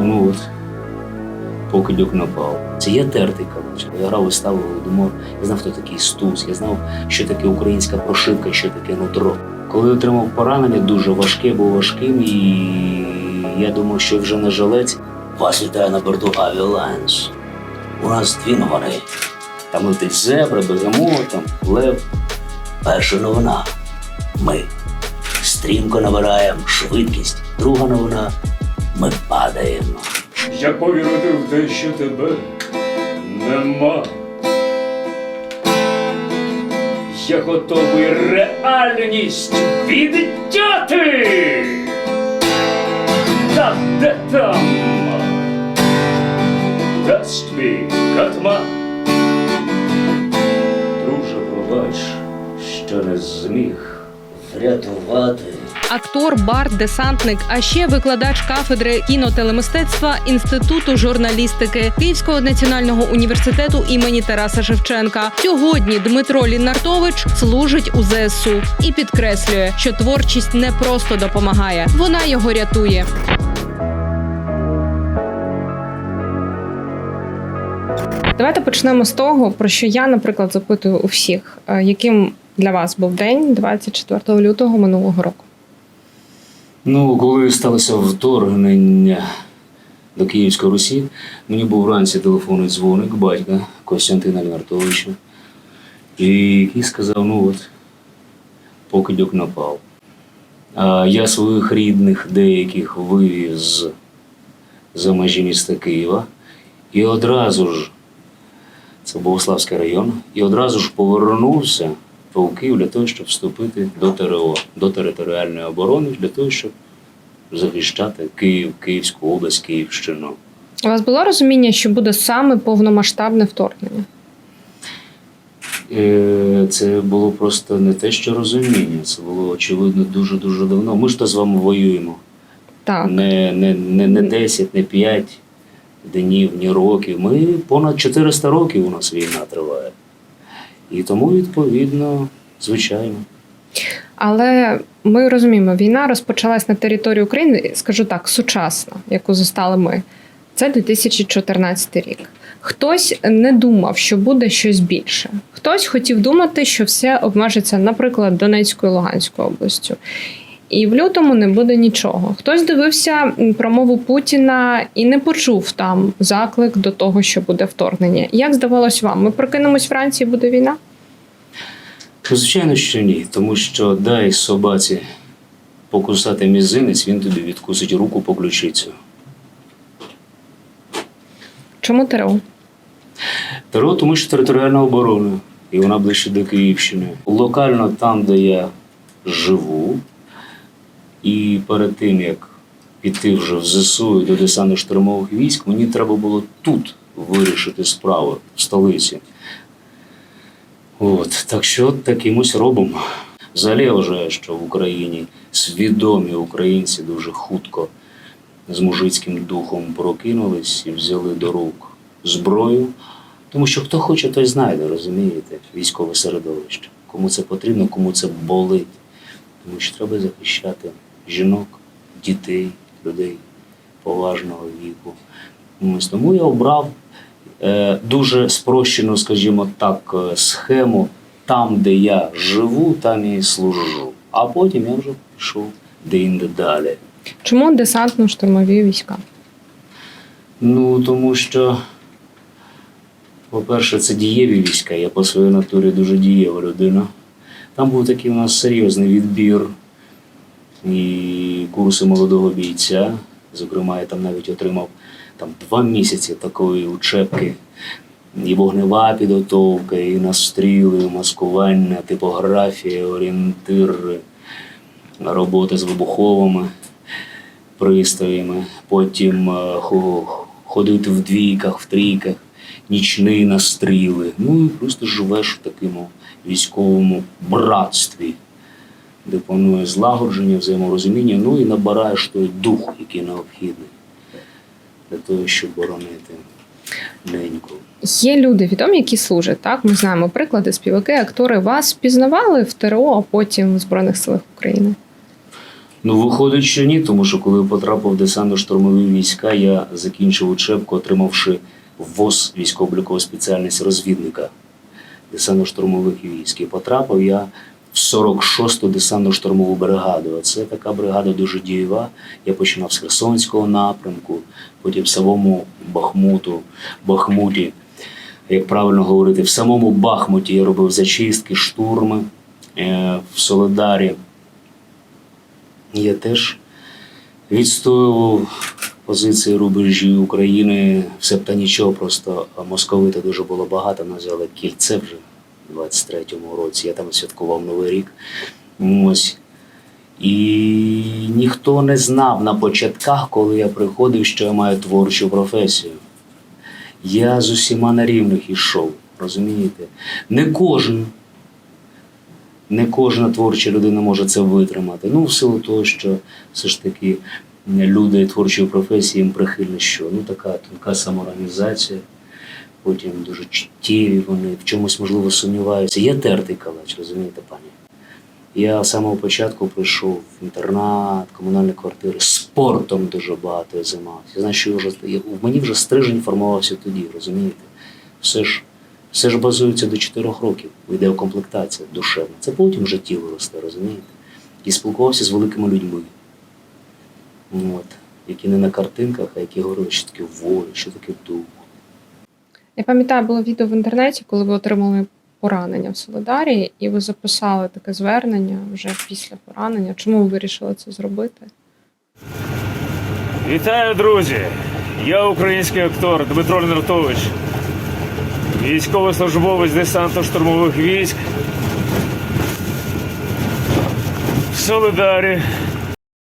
Ну от, покидьок напав. Це я тертий, коротше. Я грав виставу Голодомор, я знав, хто такий Стус, я знав, що таке українська прошивка, що таке нутро. Коли отримав поранення, дуже важке, був важким, і я думав, що вже не жилець. Вас вітає на борту Авіалайнс. У нас дві новини. Там летить зебра, там лев. Перша новина. Ми стрімко набираємо швидкість. Друга новина. Ми падаємо. Як повірити в те, що тебе нема. Я готовий реальність відтяти. Та де там? Дасть твій катма. Що не зміг Врятувати. Актор, бард, десантник, а ще викладач кафедри кінотелемистецтва Інституту журналістики Київського національного університету імені Тараса Шевченка. Сьогодні Дмитро Лінартович служить у ЗСУ і підкреслює, що творчість не просто допомагає, вона його рятує. Давайте почнемо з того, про що я, наприклад, запитую у всіх, Е, яким для вас був день 24 лютого минулого року. Ну, коли сталося вторгнення до Київської Русі, мені був вранці телефонний дзвоник батька Костянтина Лінартовича, і який сказав: ну от, покидьок напав. А я своїх рідних деяких вивіз за межі міста Києва. І одразу ж, це Богославський район, і одразу ж повернувся в Київ для того, щоб вступити до ТРО, до територіальної оборони, для того, щоб захищати Київ, Київську область, Київщину. У вас було розуміння, що буде саме повномасштабне вторгнення? Е, Це було просто не те, що розуміння, це було очевидно дуже-дуже давно. Ми ж то з вами воюємо. Так. Не, не, не, не 10, не 5 днів, ні років. Ми понад 400 років у нас війна триває. І тому, відповідно, звичайно. Але ми розуміємо, війна розпочалась на території України, скажу так, сучасна, яку застали ми. Це 2014 рік. Хтось не думав, що буде щось більше. Хтось хотів думати, що все обмежиться, наприклад, Донецькою і Луганською областю. І в лютому не буде нічого. Хтось дивився промову Путіна і не почув там заклик до того, що буде вторгнення. Як здавалось вам? Ми прокинемось вранці, і буде війна? Ну, Звичайно, що ні, тому що дай собаці покусати мізинець, він тобі відкусить руку по ключицю. Чому ТРО? ТРО, тому що територіальна оборона, і вона ближче до Київщини. Локально там, де я живу, і перед тим, як піти вже в ЗСУ і до десантно-штурмових військ, мені треба було тут вирішити справи в столиці. От, так що таким ось робимо. Взагалі я вважаю, що в Україні свідомі українці дуже хутко з мужицьким духом прокинулись і взяли до рук зброю. Тому що хто хоче, той знайде, розумієте, військове середовище. Кому це потрібно, кому це болить. Тому що треба захищати жінок, дітей, людей поважного віку. Ось тому я обрав е, дуже спрощену, скажімо так, е, схему. Там, де я живу, там я і служу. А потім я вже пішов де-інде далі. Чому десантно-штурмові війська? Ну, тому що, по-перше, це дієві війська. Я по своїй натурі дуже дієва людина. Там був такий у нас серйозний відбір і курси молодого бійця. Зокрема, я там навіть отримав там, два місяці такої учебки. І вогнева підготовка, і настріли, маскування, типографія, орієнтири, робота з вибуховими пристроями, потім е, ходити в двійках, в трійках, нічні настріли. Ну і просто живеш в такому військовому братстві, де панує злагодження, взаєморозуміння, ну і набираєш той дух, який необхідний для того, щоб боронити неньку. Є люди відомі, які служать. Так, ми знаємо приклади, співаки, актори вас пізнавали в ТРО, а потім в Збройних силах України. Ну, виходить, що ні, тому що коли потрапив в десантно-штурмові війська, я закінчив учебку, отримавши ВОЗ військово-облікову спеціальність розвідника десантно-штурмових військ. І потрапив я в 46-ту десантно-штурмову бригаду. Це така бригада дуже дієва. Я починав з Херсонського напрямку, потім в самому Бахмуту, Бахмуті. Як правильно говорити, в самому Бахмуті я робив зачистки, штурми е, в Солидарі. Я теж відстоював позиції рубежі України, все б та нічого, просто московита дуже було багато, нас взяли кільце вже 23-му році. Я там святкував Новий рік. Ось. І ніхто не знав на початках, коли я приходив, що я маю творчу професію. Я з усіма на рівних йшов, розумієте? Не кожен не кожна творча людина може це витримати. Ну, в силу того, що все ж таки люди творчої професії їм прихильно що. Ну, така тонка самоорганізація, потім дуже чуттєві вони, в чомусь, можливо, сумніваються. Я тертий калач, розумієте, пані? Я з самого початку прийшов в інтернат, комунальні квартири, спортом дуже багато займався. Я що вже, я, в мені вже стрижень формувався тоді, розумієте? Все ж все ж базується до 4 років, йде комплектація душевна. Це потім вже тіло росте, розумієте? І спілкувався з великими людьми, от, які не на картинках, а які говорили, що таке воля, що таке дух. Я пам'ятаю, було відео в інтернеті, коли ви отримали поранення в Солидарі, і ви записали таке звернення вже після поранення. Чому ви вирішили це зробити? Вітаю, друзі! Я український актор Дмитро Лінартович, військовослужбовець десантно-штурмових військ в Солидарі